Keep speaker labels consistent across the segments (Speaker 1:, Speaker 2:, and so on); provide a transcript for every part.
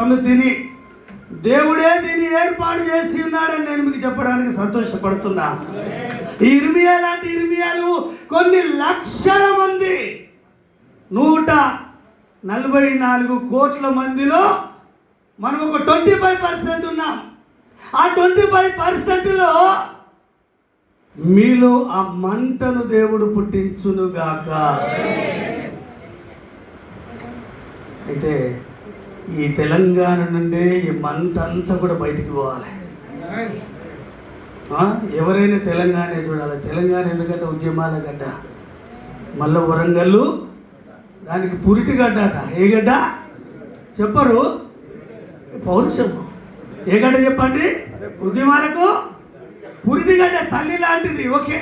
Speaker 1: సమితిని దేవుడే దీన్ని ఏర్పాటు చేసి ఉన్నాడని నేను మీకు చెప్పడానికి సంతోషపడుతున్నా. ఇర్మియా లాంటి ఇర్మియాలు కొన్ని లక్షల మంది నూట నలభై నాలుగు కోట్ల మందిలో మనం ఒక ట్వంటీ ఫైవ్ పర్సెంట్ ఉన్నాం. ఆ ట్వంటీ ఫైవ్ పర్సెంట్లో మీలో ఆ మంటను దేవుడు పుట్టించునుగాక. అయితే ఈ తెలంగాణ నుండి ఈ మంట అంతా కూడా బయటికి పోవాలి. ఎవరైనా తెలంగాణ చూడాలి. తెలంగాణ ఎందుకంటే ఉద్యమాల గడ్డ? మళ్ళీ వరంగల్లు? దానికి పురిటి గడ్డ అట. ఏ గడ్డ? చెప్పరు. పౌరుషం ఏ గడ్డ చెప్పండి? ఉద్యమాలకు? పురిటి గడ్డ తల్లి లాంటిది. ఓకే.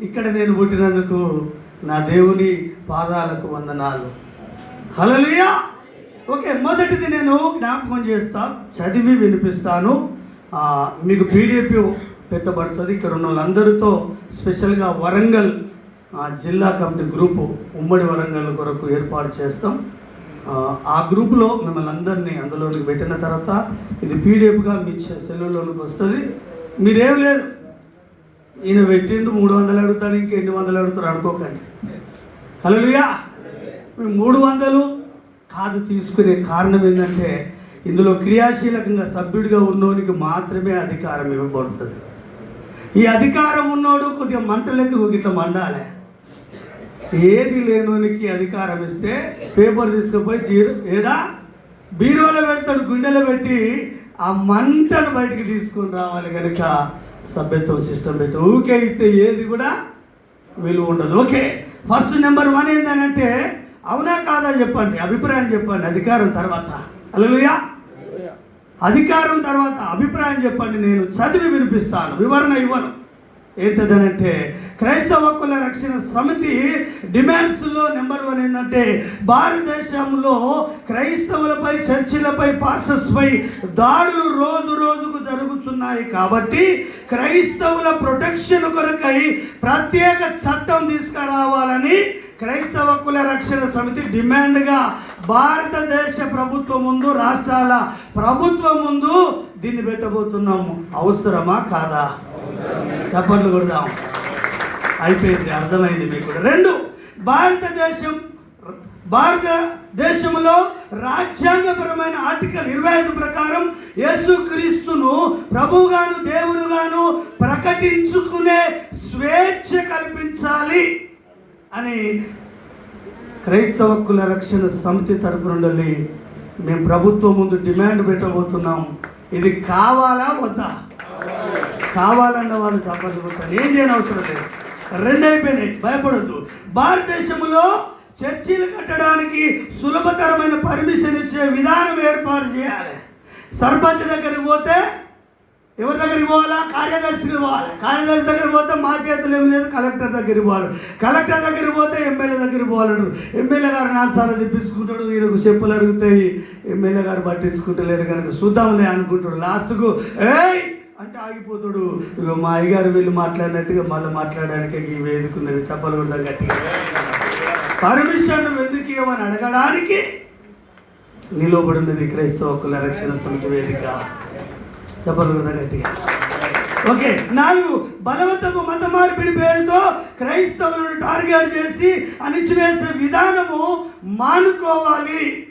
Speaker 1: ఇక్కడ నేను పుట్టినందుకు నా దేవుని పాదాలకు వందనాలు. హలో ఓకే మొదటిది నేను జ్ఞాపకం చేస్తా చదివి వినిపిస్తాను. మీకు పీడిఎఫ్ పెట్టబడుతుంది. ఇక్కడ ఉన్న వాళ్ళందరితో స్పెషల్గా వరంగల్ జిల్లా కమిటీ గ్రూపు ఉమ్మడి వరంగల్ కొరకు ఏర్పాటు చేస్తాం. ఆ, గ్రూపులో మిమ్మల్ని అందరినీ అందులోనికి పెట్టిన తర్వాత ఇది పీడిఎఫ్గా మీ చె- సెల్లులోనికి వస్తుంది. మీరేం లేదు. ఈయన పెట్టిండు మూడు వందలు అడుగుతారు ఇంకా వందలు అడుగుతారు అనుకోకండి. హలో మేము మూడు వందలు కాదు తీసుకునే కారణం ఏంటంటే ఇందులో క్రియాశీలకంగా సభ్యుడిగా ఉన్నోనికి మాత్రమే అధికారం ఇవ్వబడుతుంది. ఈ అధికారం ఉన్నోడు కొద్దిగా మంటలకి ఇట్లా మండాలి. ఏది లేనోనికి అధికారం ఇస్తే పేపర్ తీసుకుపోయి జీరో ఏడా? బీరోలో పెడతాడు గుండెలో పెట్టి ఆ మంటను బయటికి తీసుకొని రావాలి కనుక సభ్యత్వం సిస్టమ్ పెట్టి. ఊకే అయితే ఏది కూడా విలువ ఉండదు. ఓకే ఫస్ట్ నెంబర్ వన్ ఏంటంటే అవునా కాదా చెప్పండి. అభిప్రాయం చెప్పండి. అధికారం తర్వాత. అలలుయా అధికారం తర్వాత అభిప్రాయం చెప్పండి. నేను చదివి వినిపిస్తాను. వివరణ ఇవ్వను. ఏంటదనంటే క్రైస్తవ హక్కుల రక్షణ సమితి డిమాండ్స్లో నెంబర్ వన్ ఏంటంటే భారతదేశంలో క్రైస్తవులపై చర్చిలపై పాస్టర్స్పై దాడులు రోజు రోజుకు జరుగుతున్నాయి కాబట్టి క్రైస్తవుల ప్రొటెక్షన్ కొరకై ప్రత్యేక చట్టం తీసుకురావాలని క్రైస్తవ కుల రక్షణ సమితి డిమాండ్గా భారతదేశ ప్రభుత్వం ముందు రాష్ట్రాల ప్రభుత్వం ముందు దీన్ని పెట్టబోతున్నాము. అవసరమా కాదా? చప్పట్లు కొడదాం. అయిపోయింది అర్థమైంది మీకు కూడా. రెండు భారతదేశం భారతదేశంలో రాజ్యాంగపరమైన ఆర్టికల్ ఇరవై ఐదు ప్రకారం యేసుక్రీస్తును ప్రభువుగాను దేవుడుగాను ప్రకటించుకునే స్వేచ్ఛ కల్పించాలి. అని క్రైస్తవ కుల రక్షణ సమితి తరపు నుండి మేము ప్రభుత్వం ముందు డిమాండ్ పెట్టబోతున్నాం. ఇది కావాలా వద్దా? కావాలన్న వాళ్ళు చప్పట్లు ఏం చేయని అవసరం లేదు. రెండు అయిపోయినాయి భయపడద్దు. భారతదేశంలో చర్చీలు కట్టడానికి సులభతరమైన పర్మిషన్ ఇచ్చే విధానం ఏర్పాటు చేయాలి. సర్పంచ్ దగ్గరికి పోతే ఎవరి దగ్గరికి పోవాలా? కార్యదర్శికి పోవాలి? కార్యదర్శి దగ్గర పోతే మా చేతులు ఏం లేదు కలెక్టర్ దగ్గరికి పోవాలి. కలెక్టర్ దగ్గరికి పోతే ఎమ్మెల్యే దగ్గరికి పోవాలడు ఎమ్మెల్యే గారు నాలుగు సార్లు తెప్పించుకుంటాడు ఈయనకు చెప్పులు అరుగుతాయి. ఎమ్మెల్యే గారు పట్టించుకుంటలేడు కనుక చూద్దాంలే అనుకుంటాడు. లాస్ట్కు ఏయ్! అంటే ఆగిపోతాడు. ఇక మా అయ్యగారు వీళ్ళు మాట్లాడినట్టుగా మళ్ళీ మాట్లాడడానికి ఈ వేదికున్నది చెప్పలు కూడా గట్టిగా. పర్మిషన్ ఎందుకు ఇవ్వమని అడగడానికి నిలబడినది క్రైస్తవ కుల రక్షణ సమితి వేదిక. చెప్పలు గట్టిగా ఓకే నాలుగు బలవంతపు మత మార్పిడి పేరుతో క్రైస్తవులను టార్గెట్ చేసి అణిచివేసే విధానము మానుకోవాలి.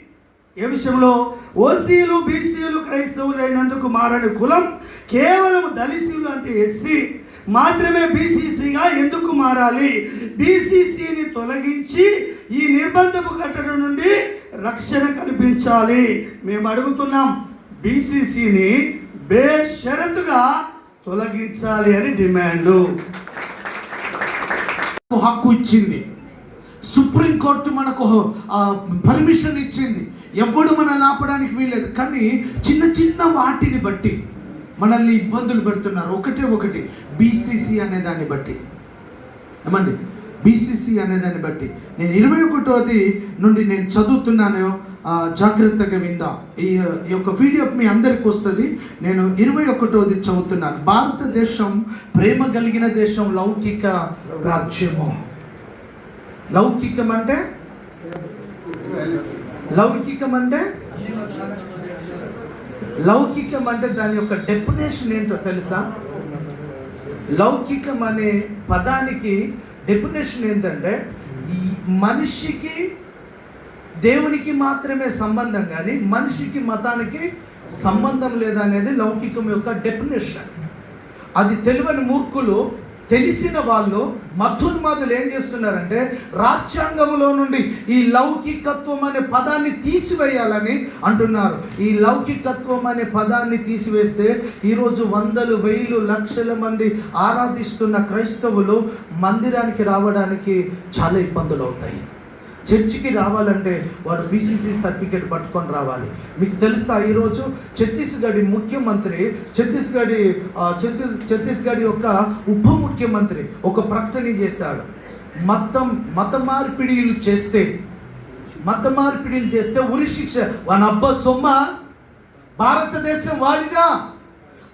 Speaker 1: ఏ విషయంలో? ఓసీలు బీసీలు క్రైస్తవులు అయినందుకు మారని కులం కేవలం దళిసీలు అంటే ఎస్సీ. మాత్రమే బీసీసీగా ఎందుకు మారాలి? బీసీసీని తొలగించి ఈ నిర్బంధపు కట్టడం నుండి రక్షణ కల్పించాలి. మేము అడుగుతున్నాం బీసీసీని బేషరతుగా తొలగించాలి అని డిమాండు.
Speaker 2: హక్కు ఇచ్చింది. సుప్రీంకోర్టు మనకు పర్మిషన్ ఇచ్చింది. ఎవడు మనల్ని ఆపడానికి వీల్లేదు. కానీ చిన్న చిన్న వాటిని బట్టి మనల్ని ఇబ్బందులు పెడుతున్నారు. ఒకటే ఒకటి బీసీసీ అనే దాన్ని బట్టి. ఏమండి? బీసీసీ అనే దాన్ని బట్టి. నేను ఇరవై ఒకటోది నుండి నేను చదువుతున్నాను. జాగ్రత్తగా విందా. ఈ ఈ యొక్క వీడియో మీ అందరికి వస్తుంది. నేను ఇరవై ఒకటోది చదువుతున్నాను. భారతదేశం ప్రేమ కలిగిన దేశం లౌకిక రాజ్యము. లౌకికం అంటే? లౌకికం అంటే? లౌకికం అంటే దాని యొక్క డెఫినేషన్ ఏంటో తెలుసా? లౌకికం అనే పదానికి డెఫినేషన్ ఏంటంటే ఈ మనిషికి దేవునికి మాత్రమే సంబంధం కానీ మనిషికి మతానికి సంబంధం లేదనేది లౌకికం యొక్క డెఫినేషన్ అది తెలియని మూర్ఖులు తెలిసిన వాళ్ళు మధున్మాదులు ఏం చేస్తున్నారంటే రాజ్యాంగంలో నుండి ఈ లౌకికత్వం అనే పదాన్ని తీసివేయాలని అంటున్నారు. ఈ లౌకికత్వం అనే పదాన్ని తీసివేస్తే ఈరోజు వందలు వేలు లక్షల మంది ఆరాధిస్తున్న క్రైస్తవులు మందిరానికి రావడానికి చాలా ఇబ్బందులు అవుతాయి చర్చికి రావాలంటే వాడు బీసీసీ సర్టిఫికేట్ పట్టుకొని రావాలి. మీకు తెలుసా ఈరోజు? ఛత్తీస్గఢ్ ముఖ్యమంత్రి ఛత్తీస్గఢ్ ఛత్తీస్గఢ్ యొక్క ఉప ముఖ్యమంత్రి ఒక ప్రకటన చేశాడు. మతం మత మార్పిడిలు చేస్తే మత మార్పిడిలు చేస్తే ఉరి శిక్ష. వాని అబ్బ సొమ్మ భారతదేశం వాడిదా?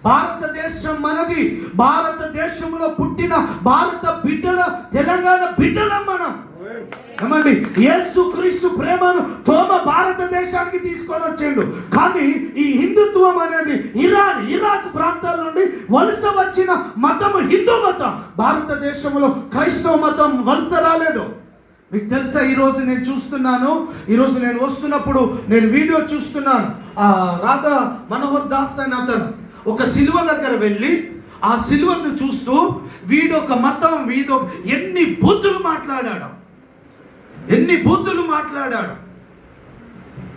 Speaker 2: భారతదేశం మనది. భారతదేశంలో పుట్టిన భారత బిడ్డల తెలంగాణ బిడ్డలం మనం. ఏమండి యేసు క్రీస్తు ప్రేమను తోమ భారతదేశానికి తీసుకొని వచ్చిండు. కానీ ఈ హిందుత్వం అనేది ఇరాన్ ఇరాక్ ప్రాంతాల నుండి వలస వచ్చిన మతము హిందూ మతం. భారతదేశంలో క్రైస్తవ మతం వలస రాలేదు. మీకు తెలుసా ఈరోజు నేను చూస్తున్నాను ఈరోజు నేను వస్తున్నప్పుడు నేను వీడియో చూస్తున్నాను. ఆ రాధా మనోహర్ దాస్ అని అతను ఒక సిలువ దగ్గర వెళ్ళి ఆ సిలువను చూస్తూ వీడొక మతం వీడొక ఎన్ని బుద్ధులు మాట్లాడాడు. ఎన్ని బూతులు మాట్లాడాడు?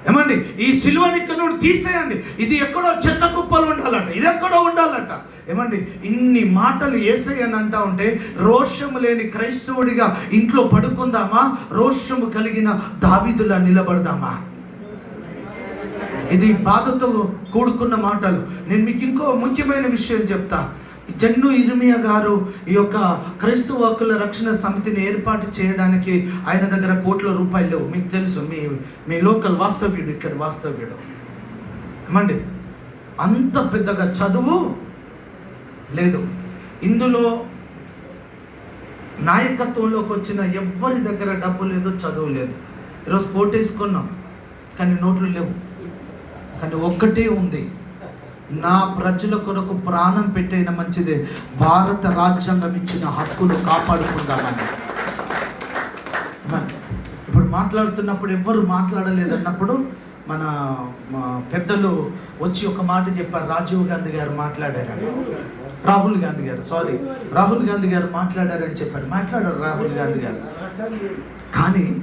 Speaker 2: ఏమండి ఈ సిల్వని ఇక్కడ నుండి తీసేయండి. ఇది ఎక్కడో చెత్త కుప్పలు ఉండాలంట ఇది ఎక్కడో ఉండాలంట. ఏమండి ఇన్ని మాటలు ఏసయ్యని అంటా ఉంటే రోషము లేని క్రైస్తవుడిగా ఇంట్లో పడుకుందామా? రోషము కలిగిన దావిదులా నిలబడదామా? ఇది బాధతో కూడుకున్న మాటలు. నేను మీకు ఇంకో ముఖ్యమైన విషయం చెప్తాను జన్ను ఇర్మియా గారు ఈ యొక్క క్రైస్తవ హక్కుల రక్షణ సమితిని ఏర్పాటు చేయడానికి ఆయన దగ్గర కోట్ల రూపాయలు లేవు. మీకు తెలుసు మీ మీ లోకల్ వాస్తవ్యుడు ఇక్కడ వాస్తవ్యుడు. ఏమండి? అంత పెద్దగా చదువు లేదు. ఇందులో నాయకత్వంలోకి వచ్చిన ఎవ్వరి దగ్గర డబ్బు లేదు చదువు లేదు. ఈరోజు కోటేసుకున్నాం కానీ నోట్లు లేవు. కానీ ఒక్కటే ఉంది. నా ప్రజల కొరకు ప్రాణం పెట్టైన మంచిదే. భారత రాజ్యాంగం ఇచ్చిన హక్కులు కాపాడుకుందామని. ఇప్పుడు మాట్లాడుతున్నప్పుడు ఎవ్వరు మాట్లాడలేదన్నప్పుడు మన పెద్దలు వచ్చి ఒక మాట చెప్పారు. రాజీవ్ గాంధీ గారు మాట్లాడారని. రాహుల్ గాంధీ గారు సారీ రాహుల్ గాంధీ గారు మాట్లాడారని చెప్పారు. మాట్లాడారు రాహుల్ గాంధీ గారు. కానీ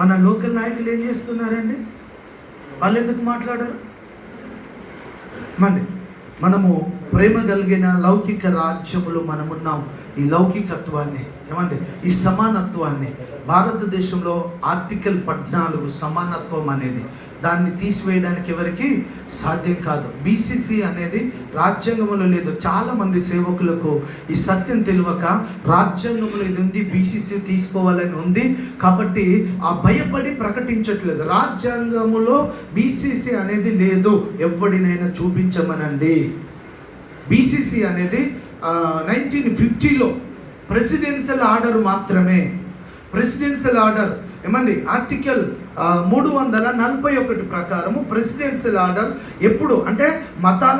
Speaker 2: మన లోకల్ నాయకులు ఏం చేస్తున్నారండి? వాళ్ళు ఎందుకు మాట్లాడారు? మండి మనము ప్రేమ కలిగిన లౌకిక రాజ్యములో మనమున్నాం. ఈ లౌకికత్వాన్ని ఏమండి? ఈ సమానత్వాన్ని. భారతదేశంలో ఆర్టికల్ పద్నాలుగు సమానత్వం అనేది దాన్ని తీసివేయడానికి ఎవరికి సాధ్యం కాదు. బీసీసీ అనేది రాజ్యాంగంలో లేదు. చాలామంది సేవకులకు ఈ సత్యం తెలియక రాజ్యాంగంలో ఇది ఉంది బీసీసీ తీసుకోవాలని ఉంది కాబట్టి ఆ భయపడి ప్రకటించట్లేదు. రాజ్యాంగములో బీసీసీ అనేది లేదు. ఎవడినైనా చూపించమనండి. బీసీసీ అనేది నైన్టీన్ ఫిఫ్టీలో ప్రెసిడెన్షియల్ ఆర్డర్ మాత్రమే. ప్రెసిడెన్షియల్ ఆర్డర్ ఏమండి? ఆర్టికల్ మూడు వందల నలభై ఒకటి ప్రకారము ప్రెసిడెన్షియల్ ఆర్డర్ ఎప్పుడు అంటే మతాల